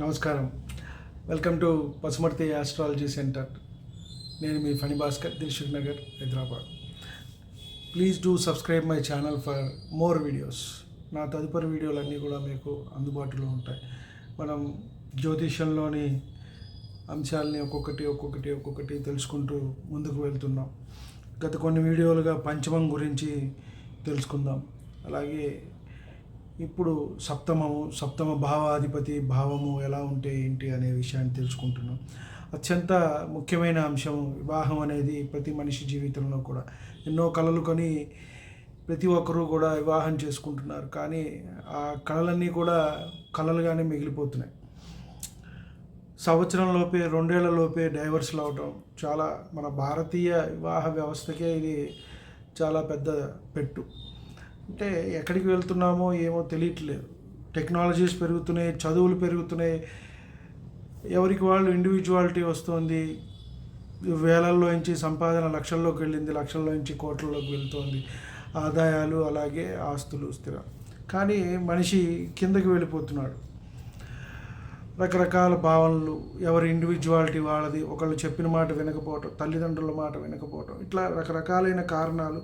నమస్కారం. Welcome to Pasumarthi astrology centre. నేను మీ Phani Bhaskar Dilsukhnagar Hyderabad. Please do subscribe my channel for more videos. నా తదుపరి వీడియోలన్నీ కూడా మీకు అందుబాటులో ఉంటాయి. మనం జ్యోతిషంలోని అంశాలని ఒక్కొక్కటి ఒక్కొక్కటి ఒక్కొక్కటి తెలుసుకుంటూ ముందుకు వెళ్తున్నాం. గత కొన్ని వీడియోలుగా పంచమం గురించి తెలుసుకుందాం. అలాగే ఇప్పుడు సప్తమము సప్తమ భావాధిపతి భావము ఎలా ఉంటే ఏంటి అనే విషయాన్ని తెలుసుకుంటున్నాం. అత్యంత ముఖ్యమైన అంశం వివాహం అనేది ప్రతి మనిషి జీవితంలో కూడా. ఎన్నో కళలు కొని ప్రతి ఒక్కరూ కూడా వివాహం చేసుకుంటున్నారు. కానీ ఆ కళలన్నీ కూడా కళలుగానే మిగిలిపోతున్నాయి. సంవత్సరంలోపే రెండేళ్ళలోపే డైవర్స్లు అవటం చాలా మన భారతీయ వివాహ వ్యవస్థకే ఇది చాలా పెద్ద పెట్టు. అంటే ఎక్కడికి వెళ్తున్నామో ఏమో తెలియట్లేదు. టెక్నాలజీస్ పెరుగుతున్నాయి చదువులు పెరుగుతున్నాయి. ఎవరికి వాళ్ళు ఇండివిజువాలిటీ వస్తుంది. వేలల్లోంచి సంపాదన లక్షల్లోకి వెళ్ళింది లక్షల్లోంచి కోట్లలోకి వెళ్తుంది. ఆదాయాలు అలాగే ఆస్తులు స్థిర. కానీ మనిషి కిందకి వెళ్ళిపోతున్నాడు. రకరకాల భావనలు ఎవరి ఇండివిజువాలిటీ వాళ్ళది ఒకళ్ళు చెప్పిన మాట వినకపోవటం తల్లిదండ్రుల మాట వినకపోవటం ఇట్లా రకరకాలైన కారణాలు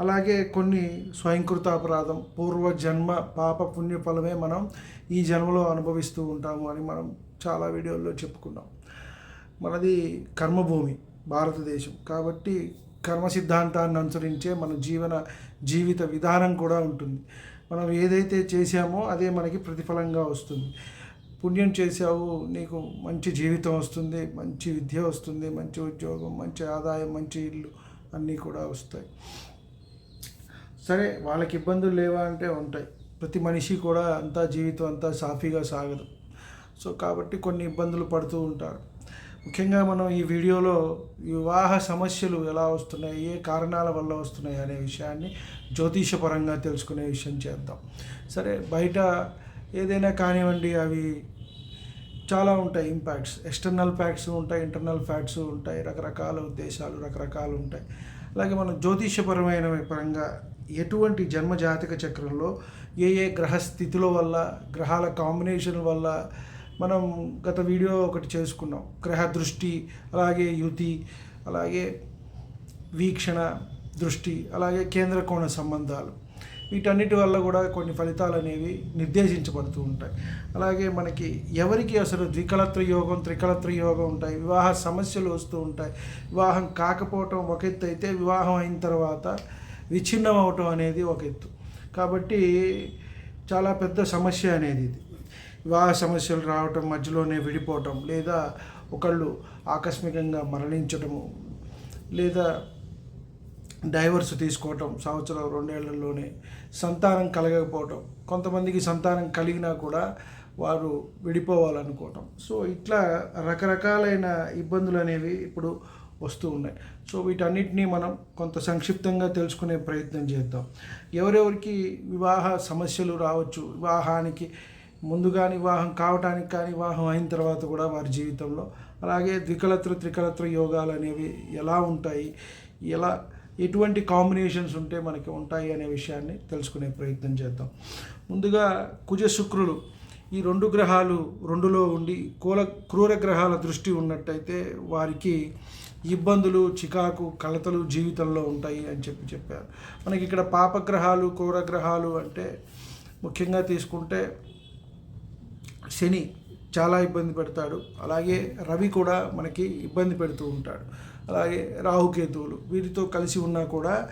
అలాగే కొన్ని స్వయంకృత అపరాధం పూర్వ జన్మ పాప పుణ్య ఫలమే మనం ఈ జన్మలో అనుభవిస్తూ ఉంటాము అని మనం చాలా వీడియోల్లో చెప్పుకున్నాం. మనది కర్మభూమి భారతదేశం. కాబట్టి కర్మ సిద్ధాంతాన్ని అనుసరించే మన జీవన జీవిత విధానం కూడా ఉంటుంది. మనం ఏదైతే చేశామో అదే మనకి ప్రతిఫలంగా వస్తుంది. పుణ్యం చేసావు నీకు మంచి జీవితం వస్తుంది మంచి విద్య వస్తుంది మంచి ఉద్యోగం మంచి ఆదాయం మంచి ఇల్లు అన్నీ కూడా వస్తాయి. సరే వాళ్ళకి ఇబ్బందులు లేవా అంటే ఉంటాయి. ప్రతి మనిషి కూడా అంతా జీవితం అంతా సాఫీగా సాగదు. సో కాబట్టి కొన్ని ఇబ్బందులు పడుతూ ఉంటారు. ముఖ్యంగా మనం ఈ వీడియోలో వివాహ సమస్యలు ఎలా వస్తున్నాయి ఏ కారణాల వల్ల వస్తున్నాయి అనే విషయాన్ని జ్యోతిషపరంగా తెలుసుకునే విషయం చేద్దాం. సరే బయట ఏదైనా కానివ్వండి అవి చాలా ఉంటాయి ఇంపాక్ట్స్. ఎక్స్టర్నల్ ఫ్యాక్ట్స్ ఉంటాయి ఇంటర్నల్ ఫ్యాక్ట్స్ ఉంటాయి రకరకాల ఉద్దేశాలు రకరకాలు ఉంటాయి. అలాగే మనం జ్యోతిషపరమైన పరంగా ఎటువంటి జన్మజాతక చక్రంలో ఏ ఏ గ్రహ స్థితుల వల్ల గ్రహాల కాంబినేషన్ వల్ల మనం గత వీడియో ఒకటి చేసుకున్నాం. గ్రహ దృష్టి అలాగే యుతి అలాగే వీక్షణ దృష్టి అలాగే కేంద్ర కోణ సంబంధాలు. వీటన్నిటి వల్ల కూడా కొన్ని ఫలితాలు అనేవి నిర్దేశించబడుతూ ఉంటాయి. అలాగే మనకి ఎవరికి అసలు ద్వికలత్ర యోగం త్రికలత్ర యోగం ఉంటాయి వివాహ సమస్యలు వస్తూ ఉంటాయి. వివాహం కాకపోవటం ఒక ఎత్తు అయితే వివాహం అయిన తర్వాత విచ్ఛిన్నం అవటం అనేది ఒక ఎత్తు. కాబట్టి చాలా పెద్ద సమస్య అనేది ఇది. వివాహ సమస్యలు రావటం మధ్యలోనే విడిపోవటం లేదా ఒకళ్ళు ఆకస్మికంగా మరణించటము లేదా డైవర్స్ తీసుకోవటం సంవత్సరం రెండేళ్ళలోనే సంతానం కలగకపోవటం కొంతమందికి సంతానం కలిగినా కూడా వారు విడిపోవాలనుకోవటం. సో ఇట్లా రకరకాలైన ఇబ్బందులు అనేవి ఇప్పుడు వస్తూ ఉన్నాయి. సో వీటన్నిటినీ మనం కొంత సంక్షిప్తంగా తెలుసుకునే ప్రయత్నం చేద్దాం. ఎవరెవరికి వివాహ సమస్యలు రావచ్చు వివాహానికి ముందుగా వివాహం కావటానికి కానీ వివాహం అయిన తర్వాత కూడా వారి జీవితంలో అలాగే ద్వికలత్ర త్రికలత్ర యోగాలు అనేవి ఎలా ఉంటాయి ఎలా ఎటువంటి కాంబినేషన్స్ ఉంటే మనకి ఉంటాయి అనే విషయాన్ని తెలుసుకునే ప్రయత్నం చేద్దాం. ముందుగా కుజ శుక్రులు ఈ రెండు గ్రహాలు రెండులో ఉండి కూల క్రూర గ్రహాల దృష్టి ఉన్నట్టయితే వారికి ఇబ్బందులు చికాకు కలతలు జీవితంలో ఉంటాయి అని చెప్పి చెప్పారు. మనకి ఇక్కడ పాపగ్రహాలు కోరగ్రహాలు అంటే ముఖ్యంగా తీసుకుంటే శని చాలా ఇబ్బంది పెడతాడు. అలాగే రవి కూడా మనకి ఇబ్బంది పెడుతూ ఉంటాడు. అలాగే రాహుకేతువులు వీరితో కలిసి ఉన్నా కూడా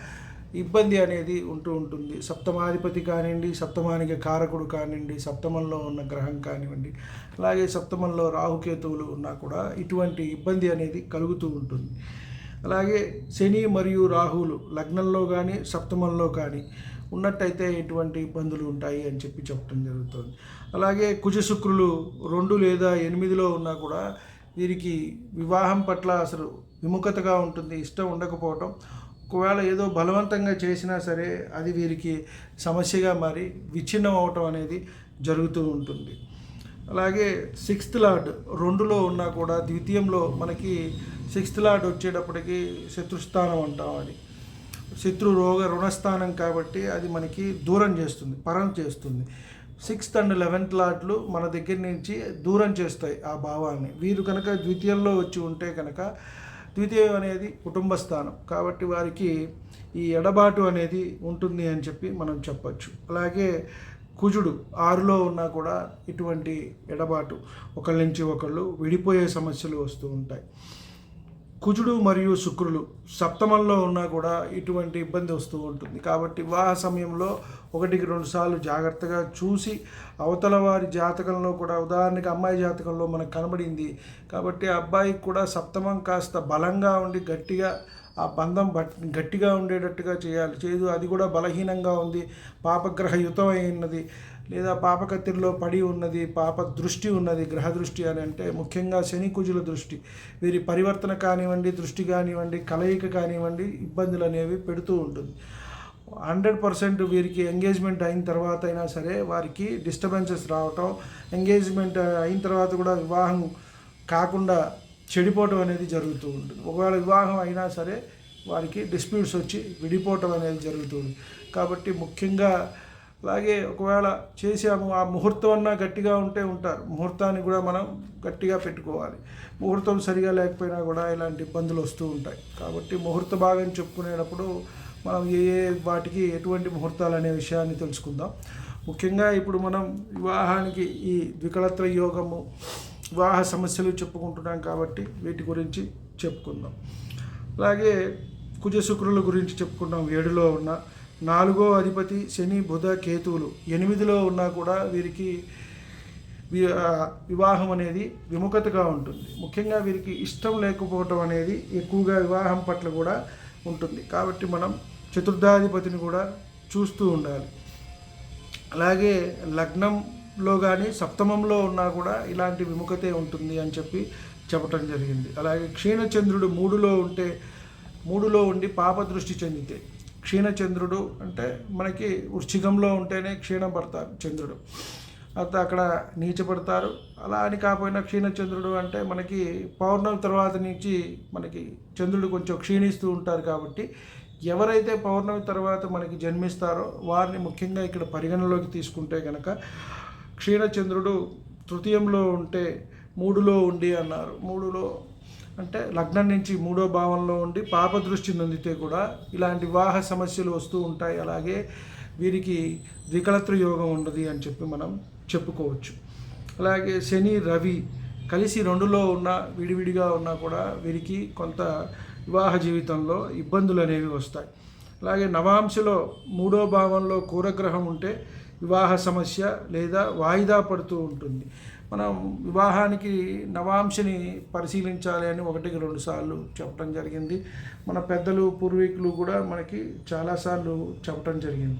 ఇబ్బంది అనేది ఉంటూ ఉంటుంది. సప్తమాధిపతి కానివ్వండి సప్తమానికి కారకుడు కానివ్వండి సప్తమంలో ఉన్న గ్రహం కానివ్వండి అలాగే సప్తమంలో రాహుకేతువులు ఉన్నా కూడా ఇటువంటి ఇబ్బంది అనేది కలుగుతూ ఉంటుంది. అలాగే శని మరియు రాహువులు లగ్నంలో కానీ సప్తమంలో కానీ ఉన్నట్టయితే ఎటువంటి ఇబ్బందులు ఉంటాయి అని చెప్పి చెప్పడం జరుగుతుంది. అలాగే కుజశుక్రులు రెండు లేదా ఎనిమిదిలో ఉన్నా కూడా వీరికి వివాహం పట్ల అసలు విముఖతగా ఉంటుంది ఇష్టం ఉండకపోవటం ఒకవేళ ఏదో బలవంతంగా చేసినా సరే అది వీరికి సమస్యగా మారి విచ్ఛిన్నం అవటం అనేది జరుగుతూ ఉంటుంది. అలాగే సిక్స్త్ లార్డ్ రెండులో ఉన్నా కూడా ద్వితీయంలో మనకి సిక్స్త్ లార్డ్ వచ్చేటప్పటికి శత్రుస్థానం అంటాం అది. శత్రు రోగ రుణస్థానం కాబట్టి అది మనకి దూరం చేస్తుంది పరం చేస్తుంది. సిక్స్త్ అండ్ లెవెన్త్ లాట్లు మన దగ్గర నుంచి దూరం చేస్తాయి ఆ భావాన్ని. వీరు కనుక ద్వితీయంలో వచ్చి ఉంటే కనుక ద్వితీయం అనేది కుటుంబ స్థానం కాబట్టి వారికి ఈ ఎడబాటు అనేది ఉంటుంది అని చెప్పి మనం చెప్పచ్చు. అలాగే కుజుడు ఆరులో ఉన్నా కూడా ఇటువంటి ఎడబాటు ఒకళ్ళ నుంచి ఒకళ్ళు విడిపోయే సమస్యలు వస్తూ ఉంటాయి. కుజుడు మరియు శుక్రులు సప్తమంలో ఉన్నా కూడా ఇటువంటి ఇబ్బంది వస్తూ ఉంటుంది. కాబట్టి వివాహ సమయంలో ఒకటికి రెండు సార్లు జాగ్రత్తగా చూసి అవతల వారి జాతకంలో కూడా ఉదాహరణకి అమ్మాయి జాతకంలో మనకు కనబడింది. కాబట్టి ఆ అబ్బాయికి కూడా సప్తమం కాస్త బలంగా ఉండి గట్టిగా ఆ బంధం బట్ గట్టిగా ఉండేటట్టుగా చేయాలి. చేదు అది కూడా బలహీనంగా ఉంది. పాపగ్రహ యుతమైనది లేదా పాపకత్తిరిలో పడి ఉన్నది పాప దృష్టి ఉన్నది గ్రహ దృష్టి అని అంటే ముఖ్యంగా శని కుజుల దృష్టి. వీరి పరివర్తన కానివ్వండి దృష్టి కానివ్వండి కలయిక కానివ్వండి ఇబ్బందులు అనేవి పెడుతూ ఉంటుంది. హండ్రెడ్ పర్సెంట్ వీరికి ఎంగేజ్మెంట్ అయిన తర్వాత అయినా సరే వారికి డిస్టర్బెన్సెస్ రావటం ఎంగేజ్మెంట్ అయిన తర్వాత కూడా వివాహం కాకుండా చెడిపోవటం అనేది జరుగుతూ ఉంటుంది. ఒకవేళ వివాహం అయినా సరే వారికి డిస్ప్యూట్స్ వచ్చి విడిపోవటం అనేది జరుగుతుంది కాబట్టి ముఖ్యంగా అలాగే ఒకవేళ చేసాము ఆ ముహూర్తం అన్నా గట్టిగా ఉంటే ఉంటారు. ముహూర్తాన్ని కూడా మనం గట్టిగా పెట్టుకోవాలి. ముహూర్తం సరిగా లేకపోయినా కూడా ఇలాంటి ఇబ్బందులు వస్తూ ఉంటాయి. కాబట్టి ముహూర్త భాగం చెప్పుకునేటప్పుడు మనం ఏ ఏ వాటికి ఎటువంటి ముహూర్తాలు అనే విషయాన్ని తెలుసుకుందాం. ముఖ్యంగా ఇప్పుడు మనం వివాహానికి ఈ ద్వికళత్ర యోగము వివాహ సమస్యలు చెప్పుకుంటున్నాం కాబట్టి వీటి గురించి చెప్పుకుందాం. అలాగే కుజ శుక్రుల గురించి చెప్పుకున్నాం ఏడులో ఉన్న నాలుగో అధిపతి శని బుధ కేతువులు. ఎనిమిదిలో ఉన్నా కూడా వీరికి వివాహం అనేది విముఖతగా ఉంటుంది. ముఖ్యంగా వీరికి ఇష్టం లేకపోవటం అనేది ఎక్కువగా వివాహం పట్ల కూడా ఉంటుంది. కాబట్టి మనం చతుర్థాధిపతిని కూడా చూస్తూ ఉండాలి. అలాగే లగ్నంలో కానీ సప్తమంలో ఉన్నా కూడా ఇలాంటి విముఖతే ఉంటుంది అని చెప్పి చెప్పటం జరిగింది. అలాగే క్షీణచంద్రుడు మూడులో ఉంటే మూడులో ఉండి పాప దృష్టి చెందితే క్షీణచంద్రుడు అంటే మనకి వృశ్చికంలో ఉంటేనే క్షీణపడతారు చంద్రుడు. అంత అక్కడ నీచపడతారు. అలా అని కాకపోయినా క్షీణచంద్రుడు అంటే మనకి పౌర్ణమి తర్వాత నుంచి మనకి చంద్రుడు కొంచెం క్షీణిస్తూ ఉంటారు కాబట్టి ఎవరైతే పౌర్ణమి తర్వాత మనకి జన్మిస్తారో వారిని ముఖ్యంగా ఇక్కడ పరిగణలోకి తీసుకుంటే కనుక క్షీణచంద్రుడు తృతీయంలో ఉంటే మూడులో ఉండి అన్నారు. మూడులో అంటే లగ్నం నుంచి మూడో భావంలో ఉండి పాప దృష్టి నొందితే కూడా ఇలాంటి వివాహ సమస్యలు వస్తూ ఉంటాయి. అలాగే వీరికి ద్వికలత్ర యోగం ఉన్నది అని చెప్పి మనం చెప్పుకోవచ్చు. అలాగే శని రవి కలిసి రెండులో ఉన్న విడివిడిగా ఉన్నా కూడా వీరికి కొంత వివాహ జీవితంలో ఇబ్బందులు అనేవి వస్తాయి. అలాగే నవాంశలో మూడో భావంలో కూరగ్రహం ఉంటే వివాహ సమస్య లేదా వాయిదా పడుతూ ఉంటుంది. మనం వివాహానికి నవాంశని పరిశీలించాలి అని ఒకటికి రెండు సార్లు చెప్పడం జరిగింది. మన పెద్దలు పూర్వీకులు కూడా మనకి చాలాసార్లు చెప్పడం జరిగింది.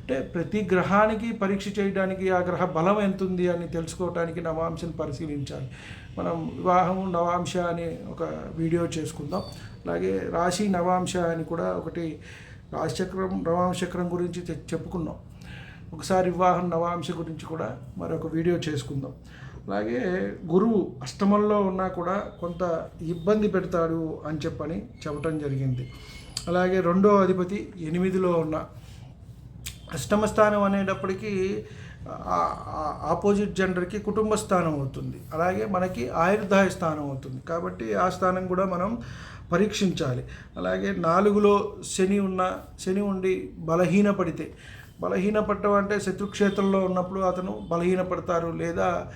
అంటే ప్రతి గ్రహానికి పరీక్ష చేయడానికి ఆ గ్రహ బలం ఎంత ఉంది అని తెలుసుకోవడానికి నవాంశని పరిశీలించాలి. మనం వివాహం నవాంశ అని ఒక వీడియో చేసుకుందాం. అలాగే రాశి నవాంశ అని కూడా ఒకటి రాశిచక్రం నవాంశచక్రం గురించి చెప్పుకున్నాం. ఒకసారి వివాహం నవాంశ గురించి కూడా మరొక వీడియో చేసుకుందాం. అలాగే గురువు అష్టమంలో ఉన్నా కూడా కొంత ఇబ్బంది పెడతాడు అని చెప్పని చెప్పటం జరిగింది. అలాగే రెండో అధిపతి ఎనిమిదిలో ఉన్న. అష్టమ స్థానం అనేటప్పటికీ ఆపోజిట్ జెండర్కి కుటుంబ స్థానం అవుతుంది. అలాగే మనకి ఆయుర్దాయ స్థానం అవుతుంది. కాబట్టి ఆ స్థానం కూడా మనం పరీక్షించాలి. అలాగే నాలుగులో శని ఉన్న శని ఉండి బలహీనపడితే బలహీనపడటం అంటే శత్రుక్షేత్రంలో ఉన్నప్పుడు అతను బలహీనపడతారు లేదా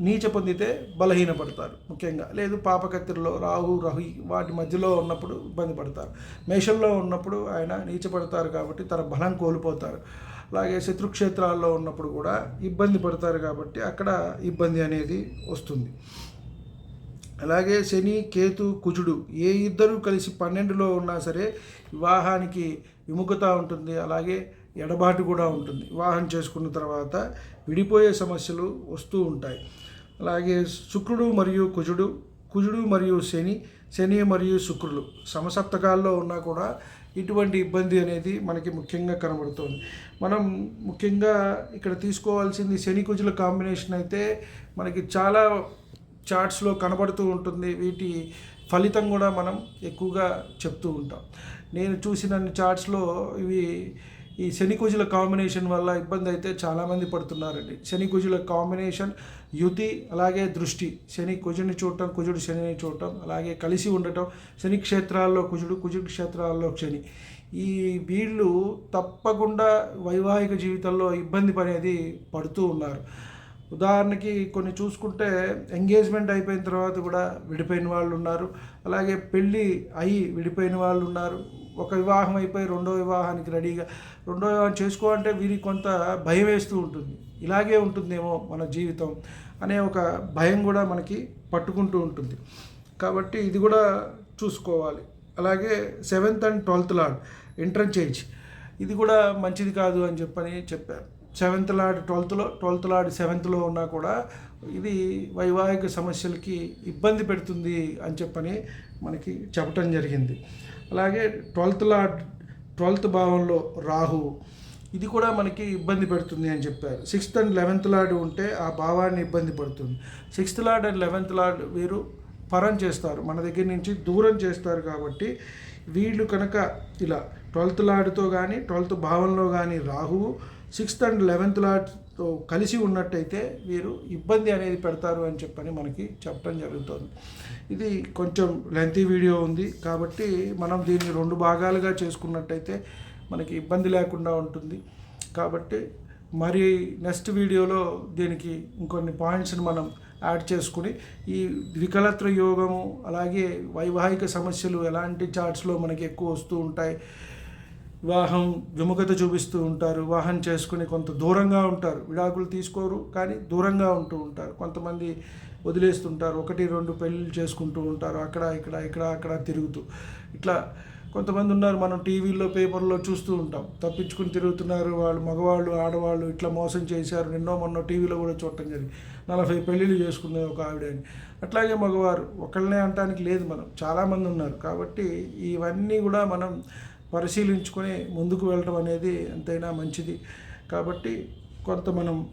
నీచ పొందితే బలహీనపడతారు ముఖ్యంగా. లేదు పాపకత్తిరిలో రాహు రహి వాటి మధ్యలో ఉన్నప్పుడు ఇబ్బంది పడతారు. మేషంలో ఉన్నప్పుడు ఆయన నీచపడతారు కాబట్టి తన బలం కోల్పోతారు. అలాగే శత్రుక్షేత్రాల్లో ఉన్నప్పుడు కూడా ఇబ్బంది పడతారు కాబట్టి అక్కడ ఇబ్బంది అనేది వస్తుంది. అలాగే శని కేతు కుజుడు ఏ ఇద్దరు కలిసి పన్నెండులో ఉన్నా సరే వివాహానికి విముఖత ఉంటుంది. అలాగే ఎడబాటు కూడా ఉంటుంది. వివాహం చేసుకున్న తర్వాత విడిపోయే సమస్యలు వస్తూ ఉంటాయి. అలాగే శుక్రుడు మరియు కుజుడు కుజుడు మరియు శని శని మరియు శుక్రులు సమసప్తకాల్లో ఉన్నా కూడా ఇటువంటి ఇబ్బంది అనేది మనకి ముఖ్యంగా కనబడుతుంది. మనం ముఖ్యంగా ఇక్కడ తీసుకోవాల్సింది శని కుజుల కాంబినేషన్ అయితే మనకి చాలా చార్ట్స్లో కనబడుతూ ఉంటుంది. వీటి ఫలితం కూడా మనం ఎక్కువగా చెప్తూ ఉంటాం. నేను చూసిన చార్ట్స్లో ఇవి ఈ శని కుజుల కాంబినేషన్ వల్ల ఇబ్బంది అయితే చాలామంది పడుతున్నారండి. శని కుజుల కాంబినేషన్ యుతి అలాగే దృష్టి. శని కుజుని చూడటం కుజుడు శనిని చూడటం అలాగే కలిసి ఉండటం. శని క్షేత్రాల్లో కుజుడు కుజుడు క్షేత్రాల్లో శని. ఈ వీళ్ళు తప్పకుండా వైవాహిక జీవితంలో ఇబ్బంది పడేది పడుతూ ఉన్నారు. ఉదాహరణకి కొన్ని చూసుకుంటే ఎంగేజ్మెంట్ అయిపోయిన తర్వాత కూడా విడిపోయిన వాళ్ళు ఉన్నారు. అలాగే పెళ్ళి అయి విడిపోయిన వాళ్ళు ఉన్నారు. ఒక వివాహం అయిపోయి రెండో వివాహానికి రెడీగా రెండో వివాహం చేసుకోవాలంటే వీరికి కొంత భయం వేస్తూ ఉంటుంది. ఇలాగే ఉంటుందేమో మన జీవితం అనే ఒక భయం కూడా మనకి పట్టుకుంటూ ఉంటుంది. కాబట్టి ఇది కూడా చూసుకోవాలి. అలాగే seventh and twelfth lord interchange ఇది కూడా మంచిది కాదు అని చెప్పని చెప్పారు. సెవెంత్ లాడ్ ట్వెల్త్లో ట్వెల్త్ లాడ్ సెవెంత్లో ఉన్నా కూడా ఇది వైవాహిక సమస్యలకి ఇబ్బంది పెడుతుంది అని చెప్పని మనకి చెప్పటం జరిగింది. అలాగే ట్వెల్త్ లాడ్ ట్వెల్త్ భావంలో రాహు ఇది కూడా మనకి ఇబ్బంది పెడుతుంది అని చెప్పారు. సిక్స్త్ అండ్ లెవెన్త్ లాడ్ ఉంటే ఆ భావాన్ని ఇబ్బంది పడుతుంది. Sixth lord and eleventh lord వీరు పరం చేస్తారు. మన దగ్గర నుంచి దూరం చేస్తారు కాబట్టి వీళ్ళు కనుక ఇలా ట్వెల్త్ లాడ్తో కానీ ట్వెల్త్ భావంలో కానీ రాహువు సిక్స్త్ అండ్ లెవెన్త్ లాడ్తో కలిసి ఉన్నట్టయితే వీరు ఇబ్బంది అనేది పెడతారు అని చెప్పని మనకి చెప్పడం జరుగుతుంది. ఇది కొంచెం లెంతీ వీడియో ఉంది. కాబట్టి మనం దీన్ని రెండు భాగాలుగా చేసుకున్నట్టయితే మనకి ఇబ్బంది లేకుండా ఉంటుంది. కాబట్టి మరి నెక్స్ట్ వీడియోలో దీనికి ఇంకొన్ని పాయింట్స్ని మనం యాడ్ చేసుకుని ఈ ద్వికలత్ర యోగము అలాగే వైవాహిక సమస్యలు ఎలాంటి చార్ట్స్లో మనకి ఎక్కువ వస్తూ ఉంటాయి? వివాహం విముఖత చూపిస్తూ ఉంటారు. వివాహం చేసుకుని కొంత దూరంగా ఉంటారు. విడాకులు తీసుకోరు కానీ దూరంగా ఉంటూ ఉంటారు. కొంతమంది వదిలేస్తుంటారు. ఒకటి రెండు పెళ్ళిళ్ళు చేసుకుంటూ ఉంటారు. అక్కడ ఇక్కడ ఇక్కడ అక్కడ తిరుగుతూ. ఇట్లా కొంతమంది ఉన్నారు మనం టీవీల్లో పేపర్లో చూస్తూ ఉంటాం. తప్పించుకుని తిరుగుతున్నారు వాళ్ళు మగవాళ్ళు ఆడవాళ్ళు ఇట్లా మోసం చేశారు నిన్నో మొన్న టీవీలో కూడా చూడటం జరిగింది. నలభై పెళ్ళిళ్ళు చేసుకునే ఒక ఆవిడ అని. అట్లాగే మగవారు ఒకళ్ళనే అంటానికి లేదు మనం. చాలామంది ఉన్నారు కాబట్టి ఇవన్నీ కూడా మనం పరిశీలించుకొని ముందుకు వెళ్ళడం అనేది ఎంతైనా మంచిది. కాబట్టి కొంత మనం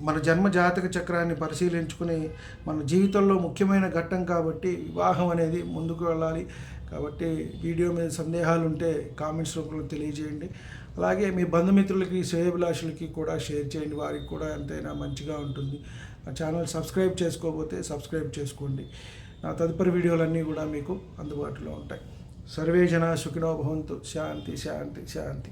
మన జన్మ జాతక చక్రాన్ని పరిశీలించుకుని మన జీవితంలో ముఖ్యమైన ఘట్టం కాబట్టి వివాహం అనేది ముందుకు వెళ్ళాలి. కాబట్టి వీడియో మీద సందేహాలు ఉంటే కామెంట్స్ రూపంలో తెలియజేయండి. అలాగే మీ బంధుమిత్రులకి శ్రేయభిలాషులకి కూడా షేర్ చేయండి. వారికి కూడా ఎంతైనా మంచిగా ఉంటుంది. ఆ ఛానల్ సబ్స్క్రైబ్ చేసుకోకపోతే సబ్స్క్రైబ్ చేసుకోండి. నా తదుపరి వీడియోలన్నీ కూడా మీకు అందుబాటులో ఉంటాయి. సర్వే జన సుఖినో భవంతు. శాంతి శాంతి శాంతి.